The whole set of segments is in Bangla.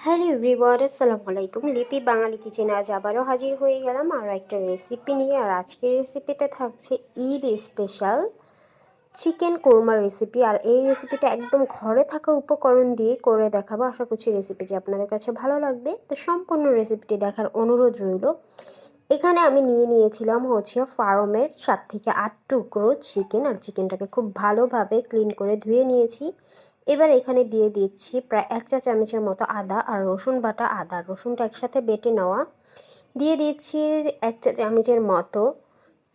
হ্যালো এভরিওয়ান আসসালামু আলাইকুম লিপি বাঙালি কিচেনে আজ আবারও হাজির হয়ে গেলাম আর একটা রেসিপি নিয়ে। আর আজকের রেসিপিতে থাকছে ঈদ স্পেশাল চিকেন কোরমার রেসিপি আর এই রেসিপিটা একদম ঘরে থাকা উপকরণ দিয়ে করে দেখাবো। আশা করছি রেসিপিটি আপনাদের কাছে ভালো লাগবে। তো সম্পূর্ণ রেসিপিটি দেখার অনুরোধ রইল। এখানে আমি নিয়ে নিয়েছিলাম হচ্ছে ফার্মের সাত থেকে আট টুকরো চিকেন আর চিকেনটাকে খুব ভালোভাবে ক্লিন করে ধুয়ে নিয়েছি। এবার এখানে দিয়ে দিচ্ছি প্রায় এক চা চামচের মতো আদা আর রসুন বাটা আদা রসুনটা একসাথে বেটে নেওয়া। দিয়ে দিচ্ছি এক চা চামচের মতো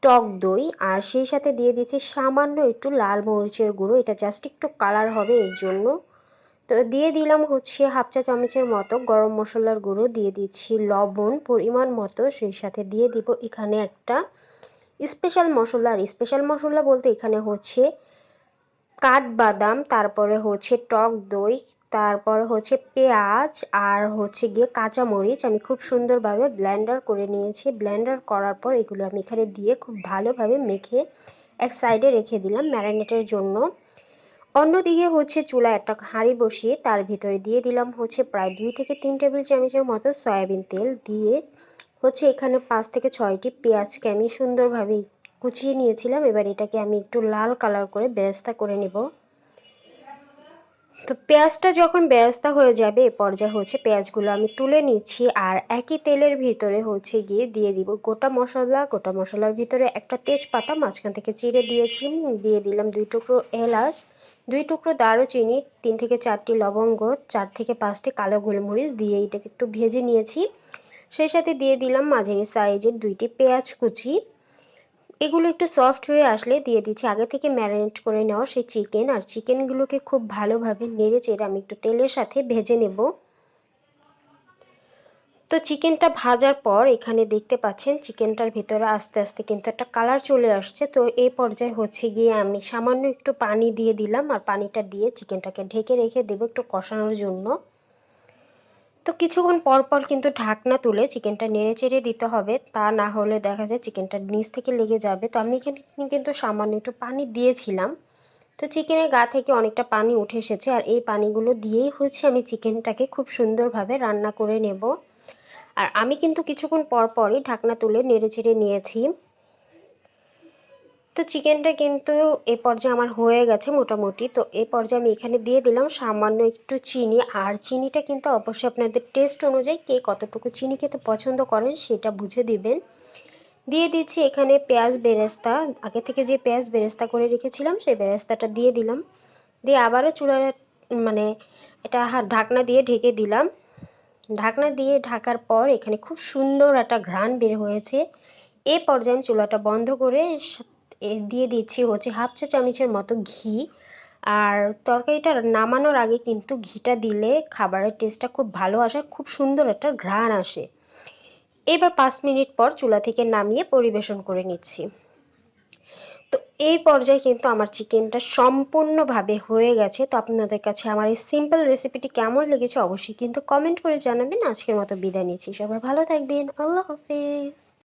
টক দই আর সেই সাথে দিয়ে দিচ্ছি সামান্য একটু লাল মরিচের গুঁড়ো। এটা জাস্ট একটু কালার হবে এর জন্য। তো দিয়ে দিলাম হচ্ছে হাফ চা চামচের মতো গরম মশলার গুঁড়ো। দিয়ে দিচ্ছি লবণ পরিমাণ মতো। সেই সাথে দিয়ে দিব এখানে একটা স্পেশাল মশলা। আর স্পেশাল মশলা বলতে এখানে হচ্ছে কাঠবাদাম, তারপরে হচ্ছে টক দই, তারপর হচ্ছে পেঁয়াজ, আর হচ্ছে গিয়ে কাঁচামরিচ। আমি খুব সুন্দরভাবে ব্লেন্ডার করে নিয়েছি। ব্লেন্ডার করার পর এগুলো আমি এখানে দিয়ে খুব ভালোভাবে মেখে এক সাইডে রেখে দিলাম ম্যারিনেটের জন্য। অন্যদিকে হচ্ছে চুলা একটা হাঁড়ি বসিয়ে তার ভিতরে দিয়ে দিলাম হচ্ছে প্রায় দুই থেকে তিন টেবিল চামচের মতো সয়াবিন তেল। দিয়ে হচ্ছে এখানে পাঁচ থেকে ছয়টি পেঁয়াজকে আমি সুন্দরভাবে কুচিয়ে নিয়েছিলাম, এবার এটাকে আমি একটু লাল কালার করে বেরেস্তা করে নেব। তো পেঁয়াজটা যখন বেরেস্তা হয়ে যাবে, এ পর্যায়ে হচ্ছে পেঁয়াজগুলো আমি তুলে নিচ্ছি আর একই তেলের ভিতরে হচ্ছে গিয়ে দিয়ে দিব গোটা মশলা। গোটা মশলার ভিতরে একটা তেজপাতা, মাঝখান থেকে চিড়ে দিয়েছি, দিয়ে দিলাম দুই টুকরো এলাচ, দুই টুকরো দারুচিনি, তিন থেকে চারটি লবঙ্গ, চার থেকে পাঁচটি কালো গোলমরিচ দিয়ে এটাকে একটু ভেজে নিয়েছি। সেই সাথে দিয়ে দিলাম মাঝারি সাইজের দুইটি পেঁয়াজ কুচি। এগুলো একটু সফট হয়ে আসলে দিয়ে দিচ্ছি। আগে থেকে ম্যারিনেট করে নেওয়া সেই চিকেন আর চিকেনগুলোকে খুব ভালোভাবে নেড়ে চেড়ে আমি একটু তেলের সাথে ভেজে নেব। তো চিকেনটা ভাজার পর এখানে দেখতে পাচ্ছেন চিকেনটার ভিতরে আস্তে আস্তে কিন্তু একটা কালার চলে আসছে। তো এই পর্যায়ে হচ্ছে গিয়ে আমি সামান্য একটু পানি দিয়ে দিলাম আর পানিটা দিয়ে চিকেনটাকে ঢেকে রেখে দেবো একটু কষানোর জন্য। তো কিছুক্ষণ পর পর কিন্তু ঢাকনা তুলে চিকেনটা নেড়ে চেড়ে দিতে হবে। তা না হলে দেখা যায় চিকেনটা নিচ থেকে লেগে যাবে। তো আমি এখানে কিন্তু সামান্য একটু পানি দিয়েছিলাম। তো চিকেনের গা থেকে অনেকটা পানি উঠে এসেছে আর এই পানিগুলো দিয়েই হচ্ছে আমি চিকেনটাকে খুব সুন্দরভাবে রান্না করে নেব। আর আমি কিন্তু কিছুক্ষণ পর পরই ঢাকনা তুলে নেড়ে চেড়ে নিয়েছি। তো চিকেনটা কিন্তু এ পর্যায়ে আমার হয়ে গেছে মোটামুটি। তো এই পর্যায়ে আমি এখানে দিয়ে দিলাম সামান্য একটু চিনি। আর চিনিটা কিন্তু অবশ্যই আপনাদের টেস্ট অনুযায়ী কে কতটুকু চিনি খেতে পছন্দ করেন সেটা বুঝে দিবেন। দিয়ে দিচ্ছি এখানে পেঁয়াজ বেরেস্তা। আগে থেকে যে পেঁয়াজ বেরেস্তা করে রেখেছিলাম সেই বেরেস্তাটা দিয়ে দিলাম। দিয়ে আবারও চুলা মানে এটা ঢাকনা দিয়ে ঢেকে দিলাম। ঢাকনা দিয়ে ঢাকার পর এখানে খুব সুন্দর একটা ঘ্রাণ বের হয়েছে। এ পর্যায়ে আমি চুলাটা বন্ধ করে দিয়ে দিচ্ছি হচ্ছে হাফ চা চামচের মতো ঘি। আর তরকারিটা নামানোর আগে কিন্তু ঘিটা দিলে খাবারের টেস্টটা খুব ভালো আসে, খুব সুন্দর একটা ঘ্রাণ আসে। এবার পাঁচ মিনিট পর চুলা থেকে নামিয়ে পরিবেশন করে নিচ্ছি। তো এই পর্যায়ে কিন্তু আমার চিকেনটা সম্পূর্ণভাবে হয়ে গেছে। তো আপনাদের কাছে আমার এই সিম্পল রেসিপিটি কেমন লেগেছে অবশ্যই কিন্তু কমেন্ট করে জানাবেন। আজকের মতো বিদায় নিচ্ছি। সবাই ভালো থাকবেন। আল্লাহ হাফিজ।